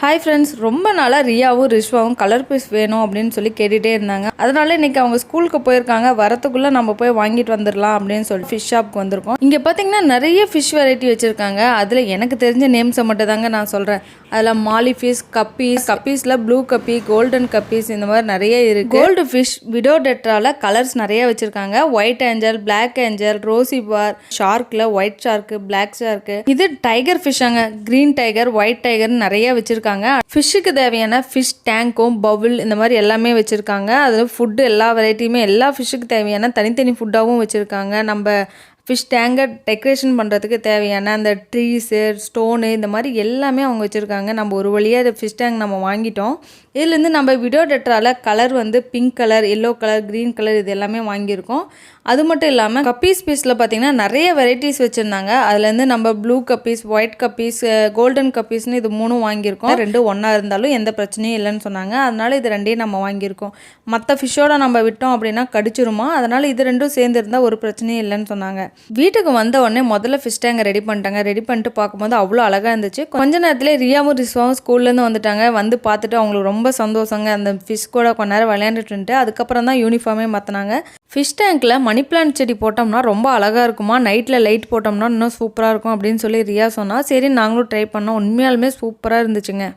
Hi friends ரொம்ப நாளாக ரியாவும் ரிஷ்வாவும் colour piece வேணும் அப்படின்னு சொல்லி கேட்டுகிட்டே இருந்தாங்க. அதனால இன்னைக்கு அவங்க ஸ்கூலுக்கு போயிருக்காங்க. வரத்துக்குள்ளே நம்ம போய் வாங்கிட்டு வந்துடலாம் அப்படின்னு சொல்லி ஃபிஷ் ஷாப்க்கு வந்திருக்கோம். இங்கே பார்த்தீங்கன்னா நிறைய ஃபிஷ் வெரைட்டி வச்சுருக்காங்க. அதில் எனக்கு தெரிஞ்ச நேம்ஸை மட்டும் தாங்க நான் சொல்கிறேன் அதில் மாலி ஃபிஷ் கப்பீஸ் கப்பீஸில் ப்ளூ கப்பி கோல்டன் கப்பீஸ் இந்த மாதிரி நிறைய இருக்குது கோல்டு ஃபிஷ் விடோ டெட்ரால கலர்ஸ் நிறைய வச்சுருக்காங்க. White angel black angel rosy barb ஷார்க்கில் white shark black shark இது டைகர் ஃபிஷ்ஷாங்க க்ரீன் டைகர் ஒயிட் டைகர்னு நிறைய வச்சுருக்காங்க. ஃபிஷ்ஷுக்கு தேவையான ஃபிஷ் டேங்க்கும் பவுல் இந்த மாதிரி எல்லாமே வச்சுருக்காங்க. அதில் ஃபுட்டு எல்லா வெரைட்டியுமே எல்லா ஃபிஷ்ஷுக்கு தேவையான தனித்தனி ஃபுட்டாகவும் வச்சுருக்காங்க. நம்ம ஃபிஷ் டேங்கை டெக்கரேஷன் பண்ணுறதுக்கு தேவையான அந்த ட்ரீஸு ஸ்டோனு இந்த மாதிரி எல்லாமே அவங்க வச்சுருக்காங்க. நம்ம ஒரு வழியாக ஃபிஷ் டேங்க் நம்ம வாங்கிட்டோம். இதுலேருந்து நம்ம விடோ டெட்ரால கலர் வந்து pink colour yellow colour green colour இது எல்லாமே வாங்கியிருக்கோம். அது மட்டும் இல்லாமல் கப்பீஸ் பீஸில் பார்த்தீங்கன்னா நிறைய வெரைட்டிஸ் வச்சுருந்தாங்க. அதுலேருந்து நம்ம blue guppies white guppies golden கப்பீஸ்னு இது மூணும் வாங்கியிருக்கோம். ரெண்டு ஒன்றா இருந்தாலும் எந்த பிரச்சனையும் இல்லைன்னு சொன்னாங்க. அதனால் இது ரெண்டையும் நம்ம வாங்கியிருக்கோம். மற்ற ஃபிஷ்ஷோட நம்ம விட்டோம் அப்படின்னா கடிச்சிருமா? அதனால் இது ரெண்டும் சேர்ந்துருந்தால் ஒரு பிரச்சனையும் இல்லைன்னு சொன்னாங்க. வீட்டுக்கு வந்த உடனே முதல்ல ஃபிஷ் டேங்கை ரெடி பண்ணிட்டாங்க. ரெடி பண்ணிட்டு பார்க்கும்போது அவ்வளோ அழகாக இருந்துச்சு. கொஞ்ச நேரத்திலே ரியாவும் ரிஸ்வாவும் ஸ்கூல்லேருந்து வந்துட்டாங்க. வந்து பார்த்துட்டு அவங்களுக்கு ரொம்ப சந்தோஷங்க. அந்த ஃபிஷ் கூட கொஞ்ச நேரம் விளையாண்டுட்டு அதுக்கப்புறம் தான் யூனிஃபார்மே மாற்றினாங்க ஃபிஷ் டேங்க்கில் மணி பிளான்ட் செடி போட்டோம்னா ரொம்ப அழகாக இருக்குமா? நைட்டில் லைட் போட்டோம்னா இன்னும் சூப்பராக இருக்கும் அப்படின்னு சொல்லி ரியா சொன்னால் சரி நாங்களும் ட்ரை பண்ணோம். உண்மையாலுமே சூப்பராக இருந்துச்சுங்க.